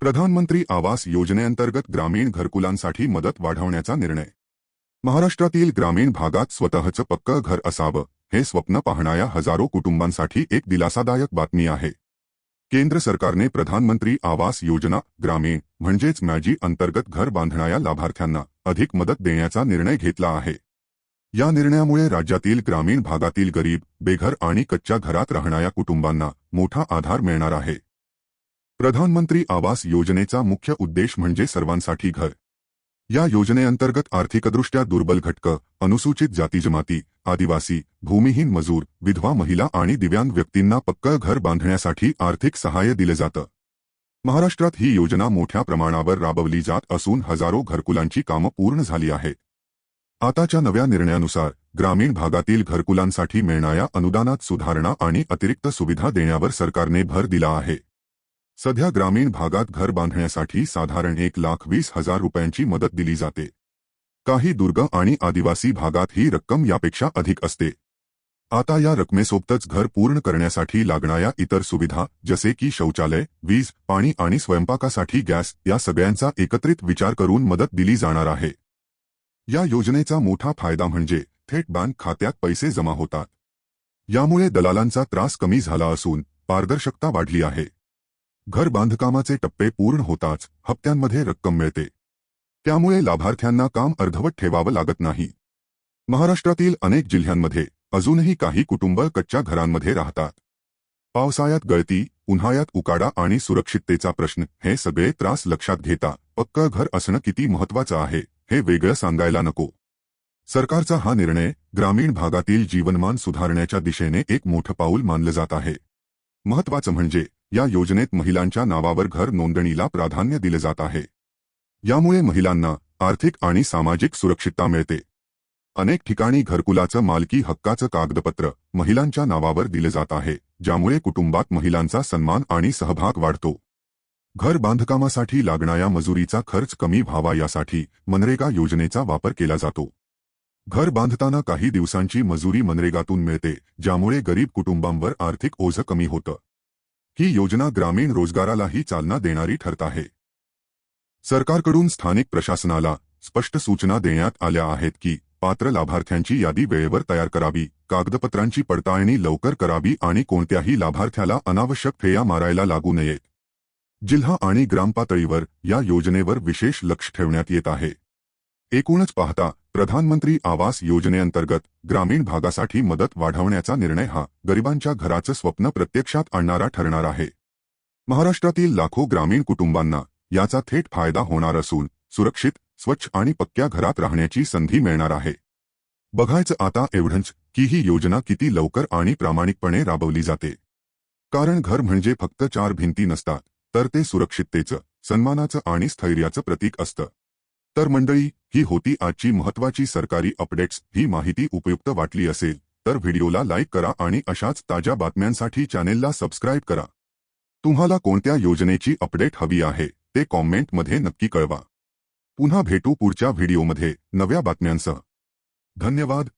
प्रधानमंत्री आवास योजनेअंतर्गत ग्रामीण घरकुलांसाठी मदत वाढवण्याचा निर्णय. महाराष्ट्रातील ग्रामीण भागात स्वतःचं पक्कं घर असावं हे स्वप्न पाहणाऱ्या हजारो कुटुंबांसाठी एक दिलासादायक बातमी आहे. केंद्र सरकारने प्रधानमंत्री आवास योजना ग्रामीण म्हणजेच मॅजी अंतर्गत घर बांधणाऱ्या लाभार्थ्यांना अधिक मदत देण्याचा निर्णय घेतला आहे. या निर्णयामुळे राज्यातील ग्रामीण भागातील गरीब बेघर आणि कच्च्या घरात राहणाऱ्या कुटुंबांना मोठा आधार मिळणार आहे. प्रधानमंत्री आवास योजनेचा मुख्य उद्देश म्हणजे सर्वांसाठी घर. या योजनेअंतर्गत आर्थिकदृष्ट्या दुर्बल घटक अनुसूचित जातीजमाती आदिवासी भूमिहीन मजूर विधवा महिला आणि दिव्यांग व्यक्तींना पक्कं घर बांधण्यासाठी आर्थिक सहाय्य दिलं जातं. महाराष्ट्रात ही योजना मोठ्या प्रमाणावर राबवली जात असून हजारो घरकुलांची कामं पूर्ण झाली आहेत आताच्या नव्या निर्णयानुसार ग्रामीण भागातील घरकुलांसाठी मिळणाऱ्या अनुदानात सुधारणा आणि अतिरिक्त सुविधा देण्यावर सरकारने भर दिला आहे. सध्या ग्रामीण भागात घर बांधण्यासाठी साधारण एक लाख वीस हजार रुपयांची मदत दिली जाते. काही दुर्ग आणि आदिवासी भागात ही रक्कम यापेक्षा अधिक असते. आता या रकमेसोबतच घर पूर्ण करण्यासाठी लागणाऱ्या इतर सुविधा जसे की शौचालय वीज पाणी आणि स्वयंपाकासाठी गॅस या सगळ्यांचा एकत्रित विचार करून मदत दिली जाणार आहे. या योजनेचा मोठा फायदा म्हणजे थेट बँक खात्यात पैसे जमा होतात. यामुळे दलालांचा त्रास कमी झाला असून पारदर्शकता वाढली आहे. घर बांधकामाचे टप्पे पूर्ण होताच हप्त्यांमध्ये रक्कम मिळते. त्यामुळे लाभार्थ्यांना काम अर्धवट ठेवावं लागत नाही. महाराष्ट्रातील अनेक जिल्ह्यांमध्ये अजूनही काही कुटुंब कच्च्या घरांमध्ये राहतात. पावसाळ्यात गळती उन्हाळ्यात उकाडा आणि सुरक्षिततेचा प्रश्न हे सगळे त्रास लक्षात घेता पक्कं घर असणं किती महत्वाचं आहे हे वेगळं सांगायला नको. सरकारचा हा निर्णय ग्रामीण भागातील जीवनमान सुधारण्याच्या दिशेने एक मोठं पाऊल मानलं जात आहे. महत्वाचं म्हणजे या योजनेत महिलांच्या नावावर घर नोंदणीला प्राधान्य दिले जात आहे. यामुळे महिलांना आर्थिक आणि सामाजिक सुरक्षितता मिळते. अनेक ठिकाणी घरकुलाचं मालकी हक्काचं कागदपत्र महिलांच्या नावावर दिले जात आहे ज्यामुळे कुटुंबात महिलांचा सन्मान आणि सहभाग वाढतो. घर बांधकामासाठी लागणाऱ्या मजुरीचा खर्च कमी व्हावा यासाठी मनरेगा योजनेचा वापर केला जातो. घर बांधताना काही दिवसांची मजुरी मनरेगातून मिळते ज्यामुळे गरीब कुटुंबांवर आर्थिक ओझं कमी होतं. ही योजना ग्रामीण रोजगारालाही चालना देणारी ठरत आहे. सरकारकडून स्थानिक प्रशासनाला स्पष्ट सूचना देण्यात आल्या आहेत की पात्र लाभार्थ्यांची यादी वेळेवर तयार करावी कागदपत्रांची पडताळणी लवकर करावी आणि कोणत्याही लाभार्थ्याला अनावश्यक फेया मारायला लागू नयेत. जिल्हा आणि ग्रामपातळीवर या योजनेवर विशेष लक्ष ठेवण्यात येत आहे. एकूणच पाहता प्रधानमंत्री आवास योजनेअंतर्गत ग्रामीण भागासाठी मदत वाढवण्याचा निर्णय हा गरिबांच्या घराचं स्वप्न प्रत्यक्षात आणणारा ठरणार आहे. महाराष्ट्रातील लाखो ग्रामीण कुटुंबांना याचा थेट फायदा होणार असून सुरक्षित स्वच्छ आणि पक्क्या घरात राहण्याची संधी मिळणार आहे. बघायचं आता एवढंच की ही योजना किती लवकर आणि प्रामाणिकपणे राबवली जाते. कारण घर म्हणजे फक्त चार भिंती नसतात तर ते सुरक्षिततेचं सन्मानाचं आणि स्थैर्याचं प्रतीक असतं. तर मंडळी ही होती आजची महत्वाची सरकारी अपडेट्स. ही माहिती उपयुक्त वाटली असेल तर व्हिडिओला लाईक करा आणि अशाच ताज्या बातम्यांसाठी चॅनेलला सबस्क्राईब करा. तुम्हाला कोणत्या योजनेची अपडेट हवी आहे ते कॉमेंटमध्ये नक्की कळवा. पुन्हा भेटू पुढच्या व्हिडिओमध्ये नव्या बातम्यांसह. धन्यवाद.